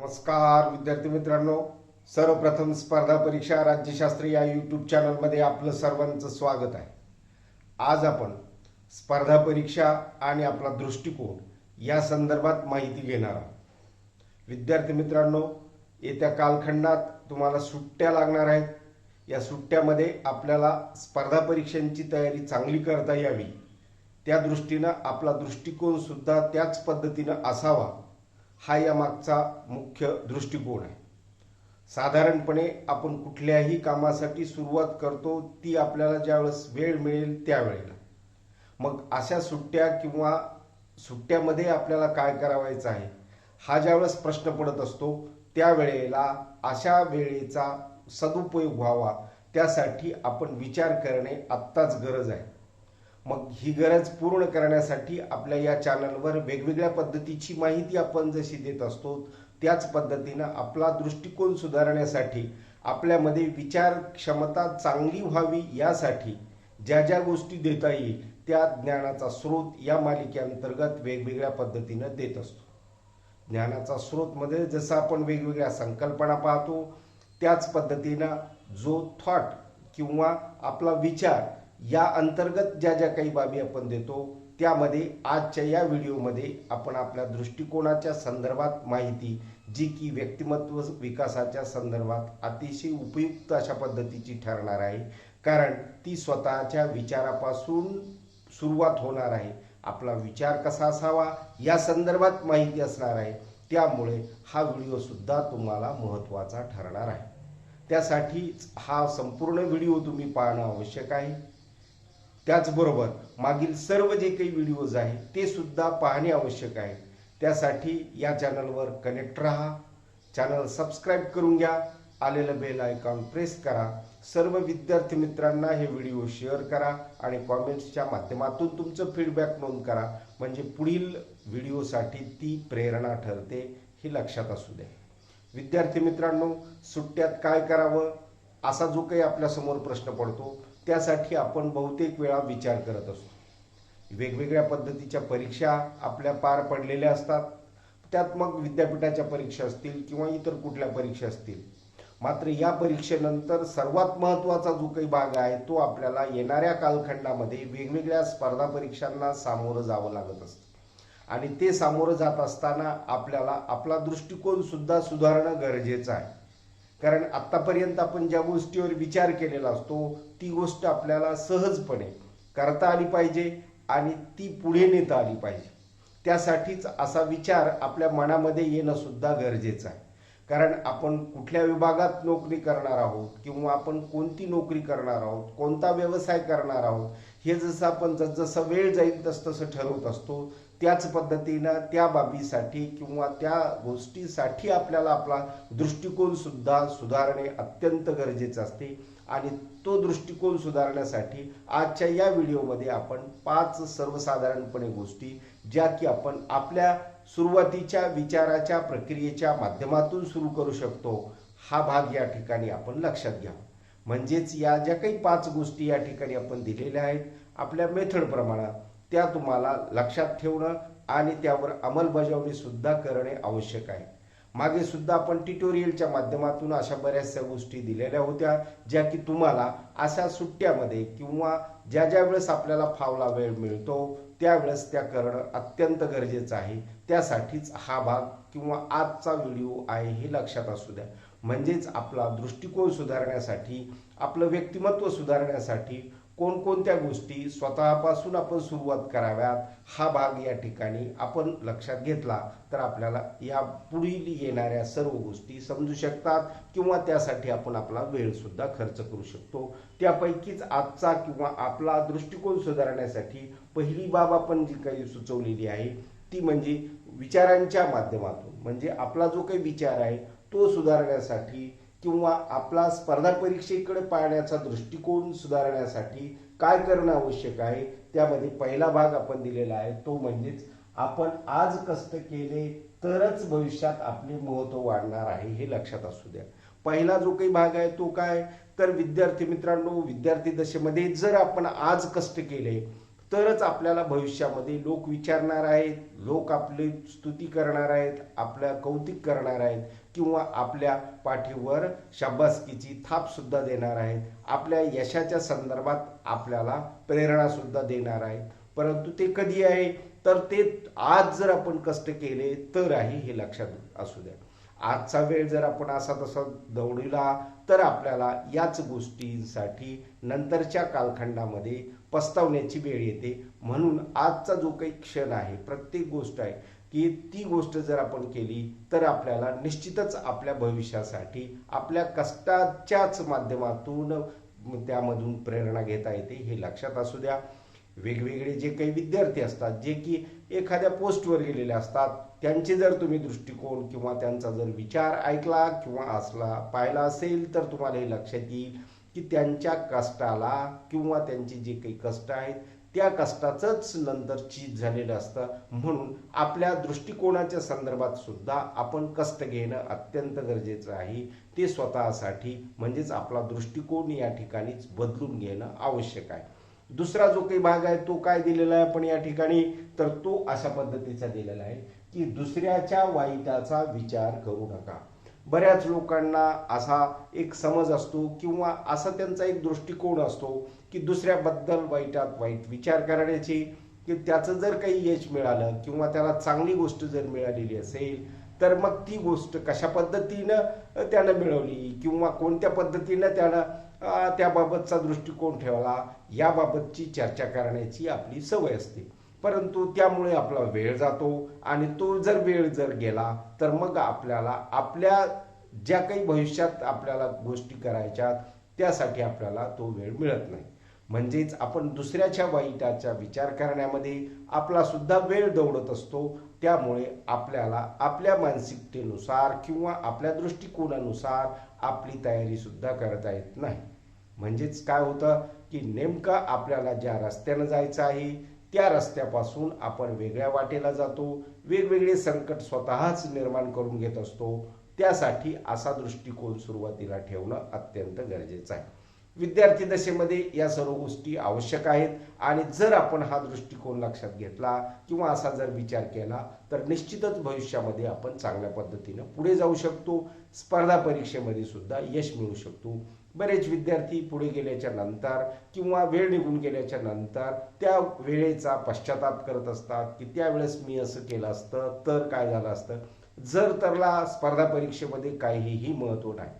नमस्कार विद्यार्थी मित्रांनो. सर्वप्रथम स्पर्धा परीक्षा राज्यशास्त्र या यूट्यूब चॅनलमध्ये आपलं सर्वांचं स्वागत आहे. आज आपण स्पर्धा परीक्षा आणि आपला दृष्टिकोन या संदर्भात माहिती घेणार आहोत. विद्यार्थी मित्रांनो येत्या कालखंडात तुम्हाला सुट्ट्या लागणार आहेत. या सुट्ट्यामध्ये आपल्याला स्पर्धा परीक्षांची तयारी चांगली करता यावी. त्या दृष्टीनं आपला दृष्टिकोन सुद्धा त्याच पद्धतीनं असावा. हा या मागचा मुख्य दृष्टिकोन आहे. साधारणपणे आपण कुठल्याही कामासाठी सुरुवात करतो ती आपल्याला ज्यावेळेस वेळ मिळेल त्यावेळेला. मग अशा सुट्ट्या किंवा सुट्ट्यामध्ये आपल्याला काय करावायचं आहे हा ज्यावेळेस प्रश्न पडत असतो त्यावेळेला अशा वेळेचा सदुपयोग व्हावा त्यासाठी आपण विचार करणे आत्ताच गरज आहे. मग ही गरज पूर्ण करण्यासाठी आपल्या या चॅनलवर वेगवेगळ्या पद्धतीची माहिती आपण जशी देत असतो त्याच पद्धतीनं आपला दृष्टिकोन सुधारण्यासाठी आपल्यामध्ये विचार क्षमता चांगली व्हावी यासाठी ज्या ज्या गोष्टी देता येईल त्या ज्ञानाचा स्रोत या मालिकेअंतर्गत वेगवेगळ्या पद्धतीनं देत असतो. ज्ञानाचा स्रोतमध्ये जसं आपण वेगवेगळ्या संकल्पना पाहतो त्याच पद्धतीनं जो थॉट किंवा आपला विचार या अंतर्गत ज्या ज्या काही बाबी आपण देतो त्यामध्ये आजच्या या व्हिडिओमध्ये आपण आपल्या दृष्टिकोनाच्या संदर्भात माहिती जी की व्यक्तिमत्व विकासाच्या संदर्भात अतिशय उपयुक्त अशा पद्धतीची ठरणार आहे. कारण ती स्वतःच्या विचारापासून सुरुवात होणार आहे. आपला विचार कसा असावा या संदर्भात माहिती असणार आहे. त्यामुळे हा व्हिडिओसुद्धा तुम्हाला महत्त्वाचा ठरणार आहे. त्यासाठीच हा संपूर्ण व्हिडिओ तुम्ही पाहणं आवश्यक आहे. त्याचबरोबर मागील सर्व जे काही व्हिडिओज आहेत ते सुद्धा पाहणे आवश्यक आहे. त्यासाठी या चॅनलवर कनेक्ट राहा. चॅनल सबस्क्राईब करून घ्या. आलेलं बेल आयकॉन प्रेस करा. सर्व विद्यार्थी मित्रांना हे व्हिडिओ शेअर करा आणि कॉमेंट्सच्या माध्यमातून तुमचं फीडबॅक नोंद करा. म्हणजे पुढील व्हिडिओसाठी ती प्रेरणा ठरते हे लक्षात असू द्या विद्यार्थी मित्रांनो सुट्ट्यात काय करावं? असा जो काही आपल्यासमोर प्रश्न पडतो त्यासाठी आपण बहुतेक वेळा विचार करत असतो. वेगवेगळ्या पद्धतीच्या परीक्षा आपल्या पार पडलेल्या असतात. त्यात मग विद्यापीठाच्या परीक्षा असतील किंवा इतर कुठल्या परीक्षा असतील. मात्र या परीक्षेनंतर सर्वात महत्त्वाचा जो काही भाग आहे तो आपल्याला येणाऱ्या कालखंडामध्ये वेगवेगळ्या स्पर्धा परीक्षांना सामोरं जावं लागत असतं. आणि ते सामोरं जात असताना आपल्याला आपला दृष्टिकोन सुद्धा सुधारणं गरजेचं आहे. कारण आत्तापर्यंत आपण ज्या गोष्टीवर विचार केलेला असतो ती गोष्ट आपल्याला सहजपणे करता आली पाहिजे आणि ती पुढे नेता आली पाहिजे. त्यासाठीच असा विचार आपल्या मनामध्ये येणं सुद्धा गरजेचं आहे. कारण आपण कुठल्या विभागात नोकरी करणार आहोत किंवा आपण कोणती नोकरी करणार आहोत कोणता व्यवसाय करणार आहोत हे जसं आपण जसजसं वेळ जाईल तसं तसं ठरवत असतो त्याच पद्धतीनं त्या बाबीसाठी किंवा त्या गोष्टीसाठी आपल्याला आपला दृष्टिकोन सुद्धा सुधारणे अत्यंत गरजेचं असते. आणि तो दृष्टिकोन सुधारण्यासाठी आजच्या या व्हिडिओमध्ये आपण पाच सर्वसाधारणपणे गोष्टी ज्या की आपण आपल्या सुरुवातीच्या विचाराच्या प्रक्रियेच्या माध्यमातून सुरू करू शकतो हा भाग या ठिकाणी आपण लक्षात घ्या. म्हणजेच या ज्या काही पाच गोष्टी या ठिकाणी आपण दिलेल्या आहेत आपल्या मेथड प्रमाणात त्या तुम्हाला लक्षात ठेवणं आणि त्यावर अंमलबजावणी सुद्धा करणे आवश्यक आहे. मागे सुद्धा आपण ट्युटोरियलच्या माध्यमातून अशा बऱ्याचशा गोष्टी दिलेल्या होत्या ज्या की तुम्हाला अशा सुट्ट्यामध्ये किंवा ज्या ज्या वेळेस आपल्याला फावला वेळ मिळतो त्यावेळेस त्या करणं अत्यंत गरजेचं आहे. त्यासाठीच हा भाग किंवा आजचा व्हिडिओ आहे हे लक्षात असू द्या. म्हणजेच आपला दृष्टिकोन सुधारण्यासाठी आपलं व्यक्तिमत्व सुधारण्यासाठी कोणकोणत्या गोष्टी स्वतःपासून आपण सुरुवात कराव्यात हा भाग या ठिकाणी आपण लक्षात घेतला तर आपल्याला या पुढील येणाऱ्या सर्व गोष्टी समजू शकतात किंवा त्यासाठी आपण आपला वेळसुद्धा खर्च करू शकतो. त्यापैकीच आजचा किंवा आपला दृष्टिकोन सुधारण्यासाठी पहिली बाब आपण जी काही सुचवलेली आहे ती म्हणजे विचारांच्या माध्यमातून म्हणजे आपला जो काही विचार आहे तो सुधारण्यासाठी किंवा आपला स्पर्धा परीक्षेकडे पाहण्याचा दृष्टिकोन सुधारण्यासाठी काय करणं आवश्यक आहे त्यामध्ये पहिला भाग आपण दिलेला आहे तो म्हणजेच आपण आज कष्ट केले तरच भविष्यात आपले महत्त्व वाढणार आहे हे लक्षात असू द्या. पहिला जो काही भाग आहे तो काय? तर विद्यार्थी मित्रांनो विद्यार्थी दशेमध्ये जर आपण आज कष्ट केले तरच आपल्याला भविष्यामध्ये लोक विचारणार आहेत लोक आपली स्तुती करणार आहेत आपल्या कौतिक करणार आहेत. किंवा आपल्या पाठीवर शाबासकीची थाप सुद्धा देणार आहेत. आपल्या यशाच्या संदर्भात आपल्याला प्रेरणा सुद्धा देणार आहेत. परंतु ते कधी आहे? तर ते आज जर आपण कष्ट केले तर आहे हे लक्षात असू द्या. आजचा वेळ जर आपण असा तसा दौडला तर आपल्याला याच गोष्टींसाठी नंतरच्या कालखंडामध्ये पस्तावण्याची वेळ येते. म्हणून आजचा जो काही क्षण आहे प्रत्येक गोष्ट आहे की ती गोष्ट जर आपण केली तर आपल्याला निश्चितच आपल्या भविष्यासाठी आपल्या कष्टाच्याच माध्यमातून त्यामधून प्रेरणा घेता येते हे लक्षात असू द्या. वेगवेगळे जे काही विद्यार्थी असतात जे की एखाद्या पोस्टवर गेलेले असतात त्यांचे जर तुम्ही दृष्टिकोन किंवा त्यांचा जर विचार ऐकला किंवा असला पाहिला असेल तर तुम्हाला हे लक्षात येईल की त्यांच्या कष्टाला किंवा त्यांचे जे काही कष्ट आहेत त्या कष्टाचंच नंतर चीज झालेलं असतं. म्हणून आपल्या दृष्टिकोनाच्या संदर्भात सुद्धा आपण कष्ट घेणं अत्यंत गरजेचं आहे. ते स्वतःसाठी म्हणजेच आपला दृष्टिकोन या ठिकाणीच बदलून घेणं आवश्यक आहे. दुसरा जो काही भाग आहे तो काय दिलेला आहे आपण या ठिकाणी? तर तो अशा पद्धतीचा दिलेला आहे की दुसऱ्याच्या वाईटाचा विचार करू नका. बऱ्याच लोकांना असा एक समज असतो किंवा असा त्यांचा एक दृष्टिकोन असतो की दुसऱ्याबद्दल वाईटात वाईट विचार करण्याची की त्याचं जर काही यश मिळालं किंवा त्याला चांगली गोष्ट जर मिळालेली असेल तर मग ती गोष्ट कशा पद्धतीनं त्यानं मिळवली किंवा कोणत्या पद्धतीनं त्यानं त्याबाबतचा दृष्टिकोन ठेवला याबाबतची चर्चा करण्याची आपली सवय असते. परंतु त्यामुळे आपला वेळ जातो आणि तो जर वेळ जर गेला तर मग आपल्याला आपल्या ज्या काही भविष्यात आपल्याला गोष्टी करायच्या त्यासाठी आपल्याला तो वेळ मिळत नाही. म्हणजेच आपण दुसऱ्याच्या वाईटाचा विचार करण्यामध्ये आपला सुद्धा वेळ दौडत असतो. त्यामुळे आपल्याला आपल्या मानसिकतेनुसार किंवा आपल्या दृष्टिकोनानुसार आपली तयारीसुद्धा करता येत नाही. म्हणजेच काय होतं की नेमकं आपल्याला ज्या रस्त्यानं जायचं आहे त्या रस्त्यापासून आपण वेगळ्या वाटेला जातो वेगवेगळे संकट स्वतःच निर्माण करून घेत असतो. त्यासाठी असा दृष्टिकोन सुरुवातीला ठेवणं अत्यंत गरजेचं आहे. विद्यार्थी दशेमध्ये या सर्व गोष्टी आवश्यक आहेत. आणि जर आपण हा दृष्टिकोन लक्षात घेतला किंवा असा जर विचार केला तर निश्चितच भविष्यामध्ये आपण चांगल्या पद्धतीनं पुढे जाऊ शकतो. स्पर्धा परीक्षेमध्ये सुद्धा यश मिळू शकतो. बरेच विद्यार्थी पुढे गेल्याच्यानंतर किंवा वेळ निघून गेल्याच्यानंतर त्या वेळेचा पश्चाताप करत असतात की त्यावेळेस मी असं केलं असतं तर काय झालं असतं. जर तरला स्पर्धा परीक्षेमध्ये काहीही महत्त्व नाही.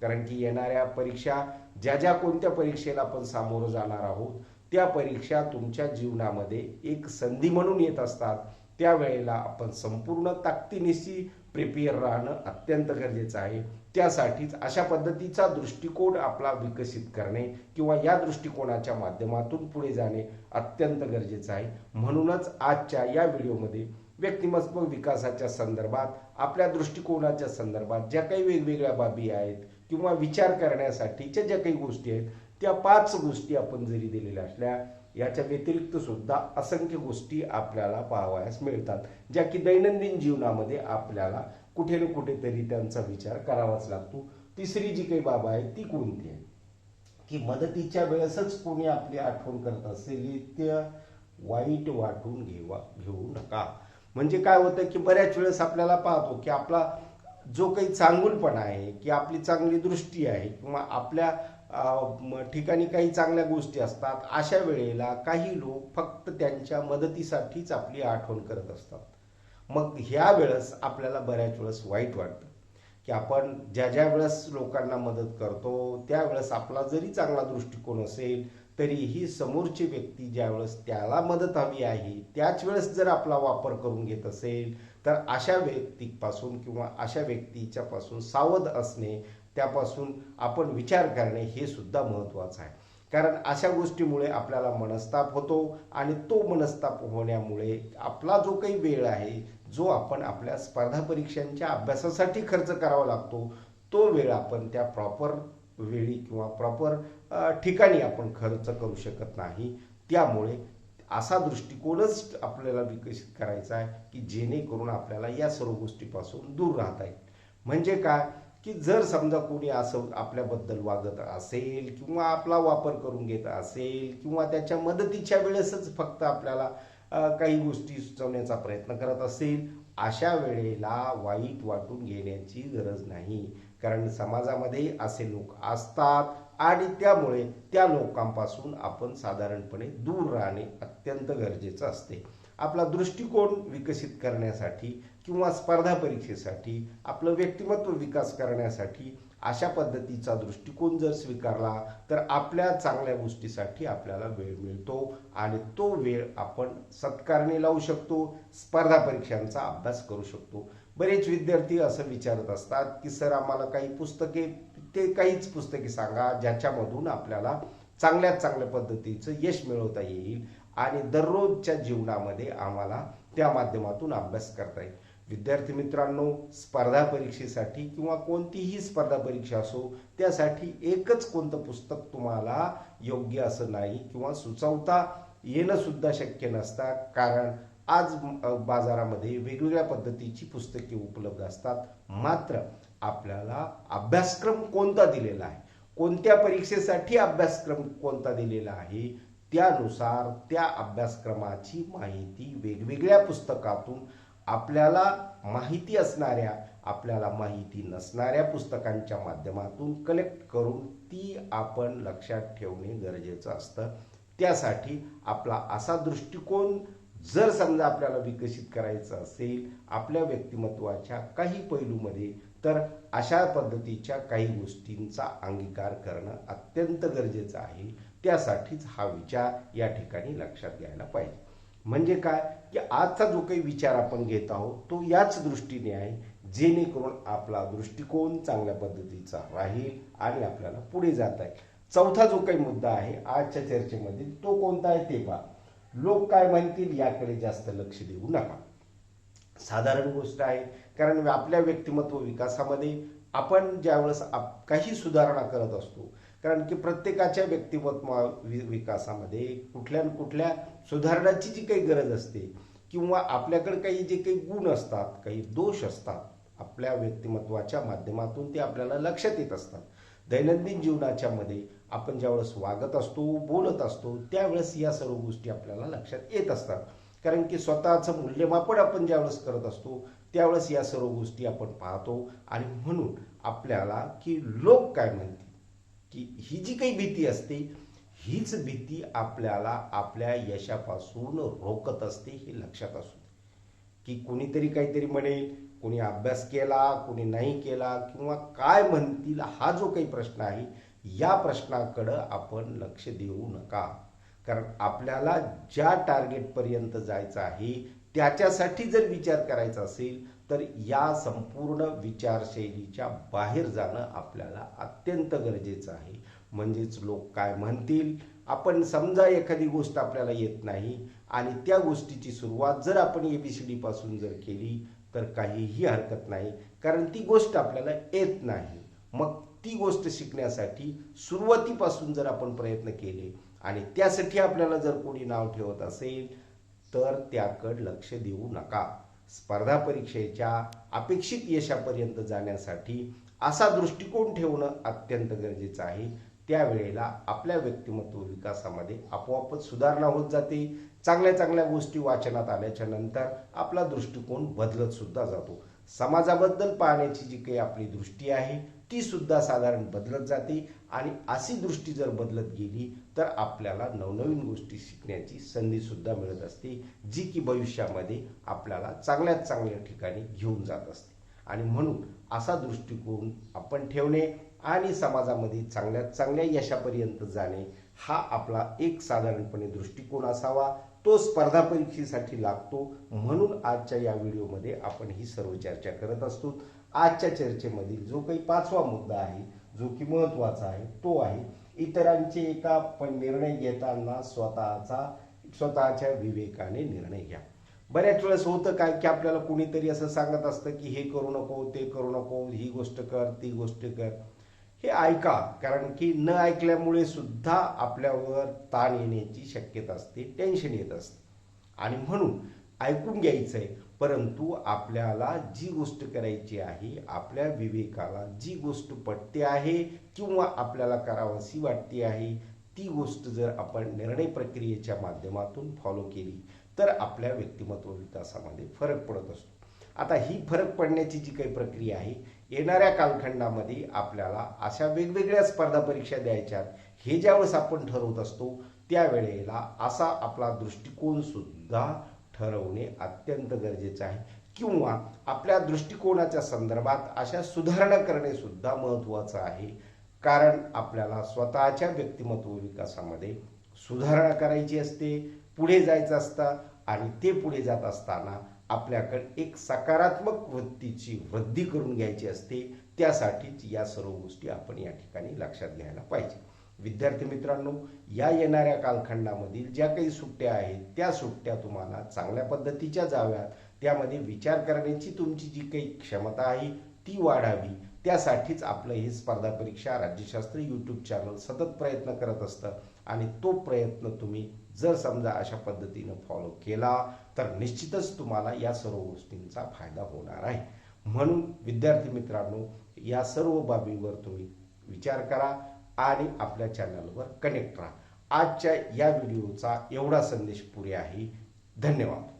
कारण की येणाऱ्या परीक्षा ज्या ज्या कोणत्या परीक्षेला आपण सामोरं जाणार आहोत त्या परीक्षा तुमच्या जीवनामध्ये एक संधी म्हणून येत असतात. त्यावेळेला आपण संपूर्ण ताकदीनिशी प्रिपेअर राहणं अत्यंत गरजेचं आहे. त्यासाठीच अशा पद्धतीचा दृष्टिकोन आपला विकसित करणे किंवा या दृष्टिकोनाच्या माध्यमातून पुढे जाणे अत्यंत गरजेचं आहे. म्हणूनच आजच्या या व्हिडिओमध्ये व्यक्तिमत्व विकासाच्या संदर्भात आपल्या दृष्टिकोनाच्या संदर्भात ज्या काही वेगवेगळ्या बाबी आहेत किंवा विचार करण्यासाठीच्या ज्या काही गोष्टी आहेत त्या पाच गोष्टी आपण जरी दिलेल्या असल्या याच्या व्यतिरिक्त सुद्धा असंख्य गोष्टी आपल्याला पाहावयास मिळतात ज्या की दैनंदिन जीवनामध्ये आपल्याला कुठे ना कुठेतरी त्यांचा विचार करावाच लागतो. तिसरी जी काही बाब आहे ती कोणती आहे? की मदतीच्या वेळेसच कोणी आपली आठवण करत असेल ते वाईट वाटून घेवा घेऊ नका. म्हणजे काय होतं की बऱ्याच वेळेस आपल्याला पाहतो की आपला जो काही चांगुलपणा आहे की आपली चांगली दृष्टी आहे किंवा आपल्या ठिकाणी काही चांगल्या गोष्टी असतात अशा वेळेला काही लोक फक्त त्यांच्या मदतीसाठीच आपली आठवण करत असतात. मग ह्या वेळेस आपल्याला बऱ्याच वेळेस वाईट वाटतं की आपण ज्या ज्या वेळेस लोकांना मदत करतो त्यावेळेस आपला जरी चांगला दृष्टिकोन असेल तरीही समोरची व्यक्ती ज्यावेळेस त्याला मदत हवी आहे त्याच वेळेस जर आपला वापर करून घेत असेल तर अशा व्यक्तीपासून किंवा अशा व्यक्तीच्या पासून सावध असणे त्यापासून आपण विचार करणे हे सुद्धा महत्त्वाचं आहे. कारण अशा गोष्टीमुळे आपल्याला मनस्ताप होतो आणि तो मनस्ताप होण्यामुळे आपला जो काही वेळ आहे जो आपण आपल्या स्पर्धा परीक्षांच्या अभ्यासासाठी खर्च करावा लागतो तो वेळ आपण त्या प्रॉपर वेळी किंवा प्रॉपर ठिकाणी आपण खर्च करू शकत नाही. त्यामुळे असा दृष्टिकोनच आपल्याला विकसित करायचा आहे की जेणेकरून आपल्याला या सर्व गोष्टीपासून दूर राहता येईल. म्हणजे काय? की जर समजा कोणी असं आपल्याबद्दल वागत असेल किंवा आपला वापर करून घेत असेल किंवा त्याच्या मदतीच्या वेळेसच फक्त आपल्याला काही गोष्टी सुचवण्याचा प्रयत्न करत असेल अशा वेळेला वाईट वाटून घेण्याची गरज नाही. कारण समाजामध्ये असे लोक असतात आणि त्यामुळे त्या लोकांपासून आपण साधारणपणे दूर राहणे अत्यंत गरजेचं असते. आपला दृष्टिकोन विकसित करण्यासाठी किंवा स्पर्धा परीक्षेसाठी आपलं व्यक्तिमत्व विकास करण्यासाठी अशा पद्धतीचा दृष्टिकोन जर स्वीकारला तर आपल्या चांगल्या गोष्टीसाठी आपल्याला वेळ मिळतो आणि तो वेळ आपण सत्कारणे लावू शकतो स्पर्धा परीक्षांचा अभ्यास करू शकतो. बरेच विद्यार्थी असं विचारत असतात की सर आम्हाला काही पुस्तके ते काहीच पुस्तके सांगा ज्याच्यामधून आपल्याला चांगल्यात चांगल्या पद्धतीचं यश मिळवता येईल आणि दररोजच्या जीवनामध्ये आम्हाला त्या माध्यमातून अभ्यास करता येईल. विद्यार्थी मित्रांनो स्पर्धा परीक्षेसाठी किंवा कोणतीही स्पर्धा परीक्षा असो त्यासाठी एकच कोणतं पुस्तक तुम्हाला योग्य असं नाही किंवा सुचवता येणं सुद्धा शक्य नसतं कारण आज बाजारामध्ये वेगवेगळ्या पद्धतीची पुस्तके उपलब्ध असतात. मात्र आपल्याला अभ्यासक्रम कोणता दिलेला आहे? कोणत्या परीक्षेसाठी अभ्यासक्रम कोणता दिलेला आहे? त्यानुसार त्या अभ्यासक्रमाची माहिती वेगवेगळ्या पुस्तकातून आपल्याला माहिती असणाऱ्या आपल्याला माहिती नसणाऱ्या पुस्तकांच्या माध्यमातून कलेक्ट करून ती आपण लक्षात ठेवणे गरजेचं असतं. त्यासाठी आपला असा दृष्टिकोन जर समजा आपल्याला विकसित करायचं असेल आपल्या व्यक्तिमत्वाच्या काही पैलूमध्ये तर अशा पद्धतीच्या काही गोष्टींचा अंगीकार करणं अत्यंत गरजेचं आहे. त्यासाठीच हा विचार या ठिकाणी लक्षात घ्यायला पाहिजे. म्हणजे काय? की आजचा जो काही विचार आपण घेत आहोत तो याच दृष्टीने आहे जेणेकरून आपला दृष्टिकोन चांगल्या पद्धतीचा राहील आणि आपल्याला पुढे जाता येईल. चौथा जो काही मुद्दा आहे आजच्या चर्चेमध्ये तो कोणता आहे ते पहा. लोक काय म्हणतील याकडे जास्त लक्ष देऊ नका. साधारण गोष्ट आहे कारण आपल्या व्यक्तिमत्व विकासामध्ये आपण ज्यावेळेस आप- काही सुधारणा करत असतो कारण की प्रत्येकाच्या व्यक्तिमत्व वि- विकासामध्ये कुठल्या न कुठल्या सुधारणाची जी काही गरज असते किंवा आपल्याकडे काही जे काही गुण असतात काही दोष असतात आपल्या व्यक्तिमत्वाच्या माध्यमातून ते आपल्याला लक्षात येत असतात. दैनंदिन जीवनाच्या मध्ये आपण ज्यावेळेस वागत असतो बोलत असतो त्यावेळेस या सर्व गोष्टी आपल्याला लक्षात येत असतात. कारण की स्वतःचं मूल्यमापन आपण ज्यावेळेस करत असतो त्यावेळेस या सर्व गोष्टी आपण पाहतो आणि म्हणून आपल्याला की लोक काय म्हणतील की ही जी काही भीती असते हीच भीती आपल्याला आपल्या यशापासून रोखत असते हे लक्षात असू दे. की कोणीतरी काहीतरी म्हणेल कोणी अभ्यास केला कोणी नाही केला किंवा काय म्हणतील हा जो काही प्रश्न आहे या प्रश्नाकडं आपण लक्ष देऊ नका कारण आपल्याला ज्या टार्गेटपर्यंत जायचं आहे त्याच्यासाठी जर विचार करायचा असेल तर या संपूर्ण विचारशैलीच्या बाहेर जाणं आपल्याला अत्यंत गरजेचं आहे. म्हणजेच लोक काय म्हणतील? आपण समजा एखादी गोष्ट आपल्याला येत नाही आणि त्या गोष्टीची सुरुवात जर आपण ए बी सी डी पासून जर केली तर काहीही हरकत नाही कारण ती गोष्ट आपल्याला येत नाही. मग ती गोष्ट शिकण्यासाठी सुरुवातीपासून जर आपण प्रयत्न केले आणि त्यासाठी आपल्याला जर कोणी नाव ठेवत असेल तर त्याकडे लक्ष देऊ नका. स्पर्धा परीक्षेच्या अपेक्षित यशापर्यंत जाण्यासाठी असा दृष्टिकोन ठेवणं अत्यंत गरजेचं आहे. त्यावेळेला आपल्या व्यक्तिमत्व विकासामध्ये आपोआपच सुधारणा होत जाते. चांगल्या चांगल्या गोष्टी वाचनात आल्याच्यानंतर आपला दृष्टिकोन बदलत सुद्धा जातो. समाजाबद्दल पाहण्याची जी काही आपली दृष्टी आहे ती सुद्धा साधारण बदलत जाते आणि अशी दृष्टी जर बदलत गेली तर आपल्याला नवनवीन गोष्टी शिकण्याची संधी सुद्धा मिळत असते जी की भविष्यामध्ये आपल्याला चांगल्यात चांगल्या ठिकाणी घेऊन जात असते. आणि म्हणून असा दृष्टिकोन आपण ठेवणे आणि समाजामध्ये चांगल्यात चांगल्या यशापर्यंत जाणे हा आपला एक साधारणपणे दृष्टिकोन असावा. तो स्पर्धा परीक्षेसाठी लागतो. म्हणून आजच्या या व्हिडिओमध्ये आपण ही सर्व चर्चा करत असतो. आजच्या चर्चेमधील जो काही पाचवा मुद्दा आहे जो की महत्त्वाचा आहे तो आहे इतरांचे एका पण निर्णय घेताना स्वतःचा स्वतःच्या विवेकाने निर्णय घ्या. बऱ्याच वेळेस होतं काय की आपल्याला कुणीतरी असं सांगत असतं की हे करू नको ते करू नको ही गोष्ट कर ती गोष्ट कर. हे ऐका कारण की न ऐकल्यामुळे सुद्धा आपल्यावर ताण येण्याची शक्यता असते टेन्शन येत असते. आणि म्हणून ऐकून घ्यायचं आहे परंतु आपल्याला जी गोष्ट करायची आहे आपल्या विवेकाला जी गोष्ट पटते आहे किंवा आपल्याला करावंशी वाटते आहे ती गोष्ट जर आपण निर्णय प्रक्रियेच्या माध्यमातून फॉलो केली तर आपल्या व्यक्तिमत्व विकासामध्ये फरक पडत असतो. आता ही फरक पडण्याची जी काही प्रक्रिया आहे येणाऱ्या कालखंडामध्ये आपल्याला अशा वेगवेगळ्या स्पर्धा परीक्षा द्यायच्या हे ज्यावेळेस आपण ठरवत असतो त्यावेळेला असा आपला दृष्टिकोन सुद्धा ठरवणे अत्यंत गरजेचं आहे. किंवा आपल्या दृष्टिकोनाच्या संदर्भात अशा सुधारणा करणे सुद्धा महत्त्वाचं आहे. कारण आपल्याला स्वतःच्या व्यक्तिमत्व विकासामध्ये सुधारणा करायची असते पुढे जायचं असतं आणि ते पुढे जात असताना आपल्याकडे एक सकारात्मक वृत्तीची वृद्धी करून घ्यायची असते. त्यासाठीच या सर्व गोष्टी आपण या ठिकाणी लक्षात घ्यायला पाहिजे. विद्यार्थी मित्रांनो या येणाऱ्या कालखंडामधील ज्या काही सुट्ट्या आहेत त्या सुट्ट्या तुम्हाला चांगल्या पद्धतीच्या जाव्यात. त्यामध्ये विचार करण्याची तुमची जी काही क्षमता आहे ती वाढावी. त्यासाठीच आपलं हे स्पर्धा परीक्षा राज्यशास्त्र यूट्यूब चॅनल सतत प्रयत्न करत असतं. आणि तो प्रयत्न तुम्ही जर समजा अशा पद्धतीनं फॉलो केला तर निश्चितच तुम्हाला या सर्व गोष्टींचा फायदा होणार आहे. म्हणून विद्यार्थी मित्रांनो या सर्व बाबीवर तुम्ही विचार करा. आणि आपल्या चॅनलवर कनेक्ट राहा. आजच्या या व्हिडिओचा एवढा संदेश पुरे आहे. धन्यवाद.